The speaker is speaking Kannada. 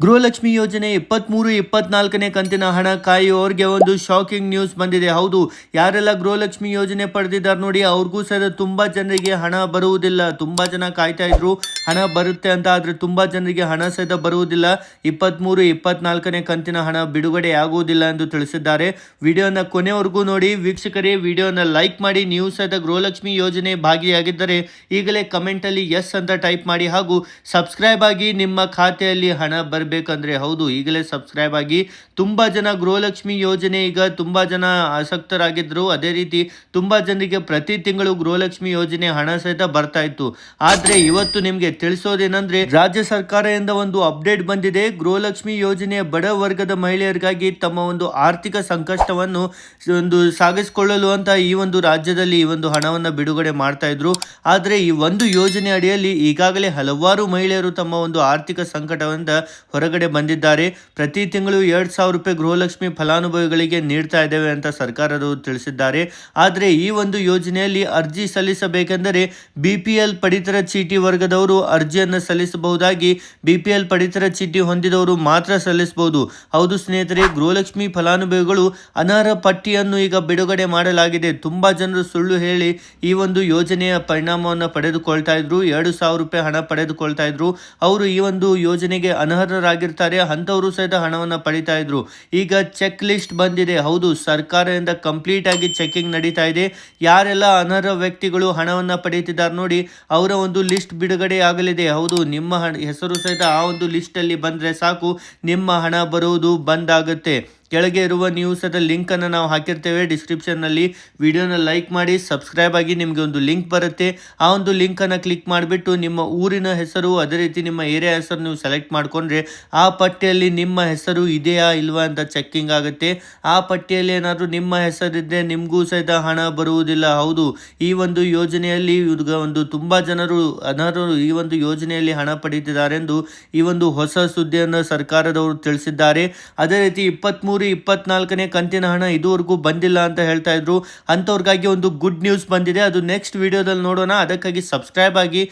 ಗೃಹಲಕ್ಷ್ಮಿ ಯೋಜನೆ ಇಪ್ಪತ್ತ್ಮೂರು ಇಪ್ಪತ್ನಾಲ್ಕನೇ ಕಂತಿನ ಹಣ ಕಾಯುವವರಿಗೆ ಒಂದು ಶಾಕಿಂಗ್ ನ್ಯೂಸ್ ಬಂದಿದೆ. ಹೌದು, ಯಾರೆಲ್ಲ ಗೃಹಲಕ್ಷ್ಮಿ ಯೋಜನೆ ಪಡೆದಿದ್ದಾರೆ ನೋಡಿ, ಅವ್ರಿಗೂ ಸಹ ತುಂಬ ಜನರಿಗೆ ಹಣ ಬರುವುದಿಲ್ಲ. ತುಂಬ ಜನ ಕಾಯ್ತಾ ಇದ್ರು. ಹಣ ಬರುತ್ತೆ ಅಂತ ಆದರೆ ತುಂಬ ಜನರಿಗೆ ಹಣ ಸಹಿತ ಬರುವುದಿಲ್ಲ. ಇಪ್ಪತ್ತ್ಮೂರು ಇಪ್ಪತ್ನಾಲ್ಕನೇ ಕಂತಿನ ಹಣ ಬಿಡುಗಡೆ ಆಗುವುದಿಲ್ಲ ಎಂದು ತಿಳಿಸಿದ್ದಾರೆ. ವಿಡಿಯೋನ ಕೊನೆವರೆಗೂ ನೋಡಿ. ವೀಕ್ಷಕರೇ, ವಿಡಿಯೋನ ಲೈಕ್ ಮಾಡಿ. ನೀವು ಸಹಿತ ಗೃಹಲಕ್ಷ್ಮಿ ಯೋಜನೆ ಭಾಗಿಯಾಗಿದ್ದರೆ ಈಗಲೇ ಕಮೆಂಟಲ್ಲಿ ಎಸ್ ಅಂತ ಟೈಪ್ ಮಾಡಿ. ಹಾಗೂ ಸಬ್ಸ್ಕ್ರೈಬ್ ಆಗಿ ನಿಮ್ಮ ಖಾತೆಯಲ್ಲಿ ಹಣ ಬರಬೇಕಂದ್ರೆ ಹೌದು, ಈಗಲೇ ಸಬ್ಸ್ಕ್ರೈಬ್ ಆಗಿ. ತುಂಬ ಜನ ಗೃಹಲಕ್ಷ್ಮಿ ಯೋಜನೆ ಈಗ ತುಂಬ ಜನ ಆಸಕ್ತರಾಗಿದ್ದರು ಅದೇ ರೀತಿ ತುಂಬ ಜನರಿಗೆ ಪ್ರತಿ ತಿಂಗಳು ಗೃಹಲಕ್ಷ್ಮಿ ಯೋಜನೆ ಹಣ ಸಹಿತ ಬರ್ತಾ ಇತ್ತು. ಆದರೆ ಇವತ್ತು ನಿಮಗೆ ತಿಳಿಸೋದೇನೆಂದ್ರೆ, ರಾಜ್ಯ ಸರ್ಕಾರದಿಂದ ಒಂದು ಅಪ್ಡೇಟ್ ಬಂದಿದೆ. ಗೃಹಲಕ್ಷ್ಮಿ ಯೋಜನೆಯ ಬಡ ವರ್ಗದ ಮಹಿಳೆಯರಿಗಾಗಿ ತಮ್ಮ ಒಂದು ಆರ್ಥಿಕ ಸಂಕಷ್ಟವನ್ನು ಒಂದು ಸಾಗಿಸಿಕೊಳ್ಳಲು ಅಂತ ಈ ಒಂದು ರಾಜ್ಯದಲ್ಲಿ ಈ ಒಂದು ಹಣವನ್ನು ಬಿಡುಗಡೆ ಮಾಡ್ತಾ ಇದ್ರು. ಆದರೆ ಈ ಒಂದು ಯೋಜನೆ ಅಡಿಯಲ್ಲಿ ಈಗಾಗಲೇ ಹಲವಾರು ಮಹಿಳೆಯರು ತಮ್ಮ ಒಂದು ಆರ್ಥಿಕ ಸಂಕಟದಿಂದ ಹೊರಗಡೆ ಬಂದಿದ್ದಾರೆ. ಪ್ರತಿ ತಿಂಗಳು ಎರಡು ಸಾವಿರ ರೂಪಾಯಿ ಗೃಹಲಕ್ಷ್ಮಿ ಫಲಾನುಭವಿಗಳಿಗೆ ನೀಡ್ತಾ ಇದ್ದೇವೆ ಅಂತ ಸರ್ಕಾರದವರು ತಿಳಿಸಿದ್ದಾರೆ. ಆದರೆ ಈ ಒಂದು ಯೋಜನೆಯಲ್ಲಿ ಅರ್ಜಿ ಸಲ್ಲಿಸಬೇಕೆಂದರೆ, ಬಿ ಪಿ ಎಲ್ ಪಡಿತರ ಚೀಟಿ ವರ್ಗದವರು ಅರ್ಜಿಯನ್ನು ಸಲ್ಲಿಸಬಹುದಾಗಿ ಬಿಪಿಎಲ್ ಪಡಿತರ ಚೀಟಿ ಹೊಂದಿದವರು ಮಾತ್ರ ಸಲ್ಲಿಸಬಹುದು. ಹೌದು ಸ್ನೇಹಿತರೆ, ಗೃಹಲಕ್ಷ್ಮಿ ಫಲಾನುಭವಿಗಳು ಅನರ್ಹ ಪಟ್ಟಿಯನ್ನು ಈಗ ಬಿಡುಗಡೆ ಮಾಡಲಾಗಿದೆ. ತುಂಬಾ ಜನರು ಸುಳ್ಳು ಹೇಳಿ ಈ ಒಂದು ಯೋಜನೆಯ ಪರಿಣಾಮವನ್ನು ಪಡೆದುಕೊಳ್ತಾ ಇದ್ರು. ಎರಡು ಸಾವಿರ ರೂಪಾಯಿ ಹಣ ಪಡೆದುಕೊಳ್ತಾ ಇದ್ರು. ಅವರು ಈ ಒಂದು ಯೋಜನೆಗೆ ಅನರ್ಹರಾಗಿರ್ತಾರೆ. ಅಂಥವರು ಸಹಿತ ಹಣವನ್ನು ಪಡಿತಾ ಇದ್ರು. ಈಗ ಚೆಕ್ ಲಿಸ್ಟ್ ಬಂದಿದೆ. ಹೌದು, ಸರ್ಕಾರದಿಂದ ಕಂಪ್ಲೀಟ್ ಆಗಿ ಚೆಕಿಂಗ್ ನಡೀತಾ ಇದೆ. ಯಾರೆಲ್ಲ ಅನರ್ಹ ವ್ಯಕ್ತಿಗಳು ಹಣವನ್ನು ಪಡೆಯುತ್ತಿದ್ದಾರೆ ನೋಡಿ, ಅವರ ಒಂದು ಲಿಸ್ಟ್ ಬಿಡುಗಡೆ ಆಗಲಿದೆ. ಹೌದು, ನಿಮ್ಮ ಹಣ ಹೆಸರು ಸಹಿತ ಆ ಒಂದು ಲಿಸ್ಟಲ್ಲಿ ಬಂದರೆ ಸಾಕು. ನಿಮ್ಮ ಹಣ ಬರುವುದು ಬಂದಾಗುತ್ತೆ. ಕೆಳಗೆ ಇರುವ ನ್ಯೂಸದ ಲಿಂಕನ್ನು ನಾವು ಹಾಕಿರ್ತೇವೆ. ಡಿಸ್ಕ್ರಿಪ್ಷನ್ನಲ್ಲಿ ವಿಡಿಯೋನ ಲೈಕ್ ಮಾಡಿ ಸಬ್ಸ್ಕ್ರೈಬ್ ಆಗಿ ನಿಮಗೆ ಒಂದು ಲಿಂಕ್ ಬರುತ್ತೆ. ಆ ಒಂದು ಲಿಂಕನ್ನು ಕ್ಲಿಕ್ ಮಾಡಿಬಿಟ್ಟು ನಿಮ್ಮ ಊರಿನ ಹೆಸರು, ಅದೇ ರೀತಿ ನಿಮ್ಮ ಏರಿಯಾ ಹೆಸರು ನೀವು ಸೆಲೆಕ್ಟ್ ಮಾಡಿಕೊಂಡ್ರೆ ಆ ಪಟ್ಟಿಯಲ್ಲಿ ನಿಮ್ಮ ಹೆಸರು ಇದೆಯಾ ಇಲ್ವಾ ಅಂತ ಚೆಕ್ಕಿಂಗ್ ಆಗುತ್ತೆ. ಆ ಪಟ್ಟಿಯಲ್ಲಿ ಏನಾದರೂ ನಿಮ್ಮ ಹೆಸರಿದ್ದರೆ ನಿಮಗೂ ಸಹಿತ ಹಣ ಬರುವುದಿಲ್ಲ. ಹೌದು, ಈ ಒಂದು ಯೋಜನೆಯಲ್ಲಿ ಈಗ ಒಂದು ತುಂಬ ಜನರು ಅನರ್ಹರು ಈ ಒಂದು ಯೋಜನೆಯಲ್ಲಿ ಹಣ ಪಡೀತಿದ್ದಾರೆಂದು ಈ ಒಂದು ಹೊಸ ಸುದ್ದಿಯನ್ನು ಸರ್ಕಾರದವರು ತಿಳಿಸಿದ್ದಾರೆ. ಅದೇ ರೀತಿ ಇಪ್ಪತ್ತ್ಮೂರು ಇಪ್ಪತ್ನಾಲ್ಕನೇ ಕಂತಿನ ಹಣ ಇದುವರೆಗೂ ಬಂದಿಲ್ಲ ಅಂತ ಹೇಳ್ತಾ ಇದ್ರು. ಅಂಥವ್ರಿಗಾಗಿ ಒಂದು ಗುಡ್ ನ್ಯೂಸ್ ಬಂದಿದೆ. ಅದು ನೆಕ್ಸ್ಟ್ ವಿಡಿಯೋದಲ್ಲಿ ನೋಡೋಣ. ಅದಕ್ಕಾಗಿ ಸಬ್ಸ್ಕ್ರೈಬ್ ಆಗಿ